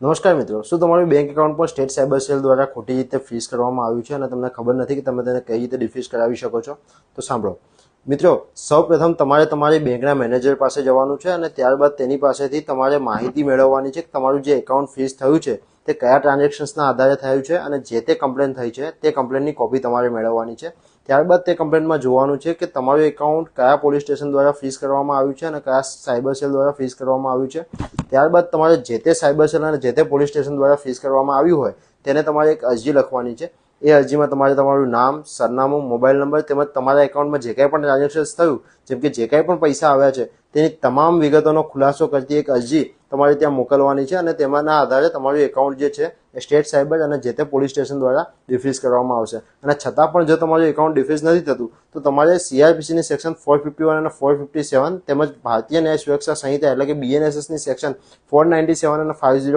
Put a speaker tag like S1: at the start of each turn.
S1: નમસ્કાર મિત્રો, શું તમારું બેંક એકાઉન્ટ પર સ્ટેટ સાયબર સેલ દ્વારા ખોટી રીતે ફ્રીઝ કરવામાં આવ્યું છે અને તમને ખબર નથી કે તમે તેને કઈ રીતે ડિફ્રીઝ કરાવી શકો છો? તો સાંભળો. મિત્રો, સૌપ્રથમ તમારે તમારી બેંકના મેનેજર પાસે જવાનું છે અને ત્યારબાદ તેની પાસેથી તમારે માહિતી મેળવવાની છે કે તમારું જે એકાઉન્ટ ફ્રીઝ થયું છે, તે કયા ટ્રાન્ઝેક્શન્સના આધારે થયું છે અને જે તે કમ્પ્લેન થઈ છે, તે કમ્પ્લેનની કોપી તમારે મેળવવાની છે. ત્યારબાદ તે કમ્પ્લેનમાં જોવાનું છે કે તમારું એકાઉન્ટ કયા પોલીસ સ્ટેશન દ્વારા ફ્રીઝ કરવામાં આવ્યું છે અને કયા સાયબર સેલ દ્વારા ફ્રીઝ કરવામાં આવ્યું છે. ત્યારબાદ તમારે જે તે સાયબર સેલ અને જે તે પોલીસ સ્ટેશન દ્વારા ફીસ કરવામાં આવ્યું હોય, તેને તમારે એક અરજી લખવાની છે. એ અરજીમાં તમારે તમારું નામ, સરનામું, મોબાઈલ નંબર તેમજ તમારા એકાઉન્ટમાં જે કાંઈ પણ ટ્રાન્ઝેક્શન થયું, જેમ કે જે કાંઈ પણ પૈસા આવ્યા છે, તેની તમામ વિગતોનો ખુલાસો કરતી એક અરજી તમારે ત્યાં મોકલવાની છે અને તેમાંના આધારે તમારું એકાઉન્ટ જે છે સ્ટેટ સાયબર અને જે તે પોલીસ સ્ટેશન દ્વારા ડિફ્રીઝ કરવામાં આવશે. અને છતાં પણ જો તમારું એકાઉન્ટ ડિફ્રીઝ નથી થતું, તો તમારે સીઆરપીસીની સેક્શન ફોર ફિફ્ટી વન અને ફોર ફિફ્ટી સેવન તેમજ ભારતીય ન્યાય સુરક્ષા સંહિતા એટલે કે બીએનએસએસની સેક્શન ફોર નાઇન્ટી સેવન અને ફાઇવ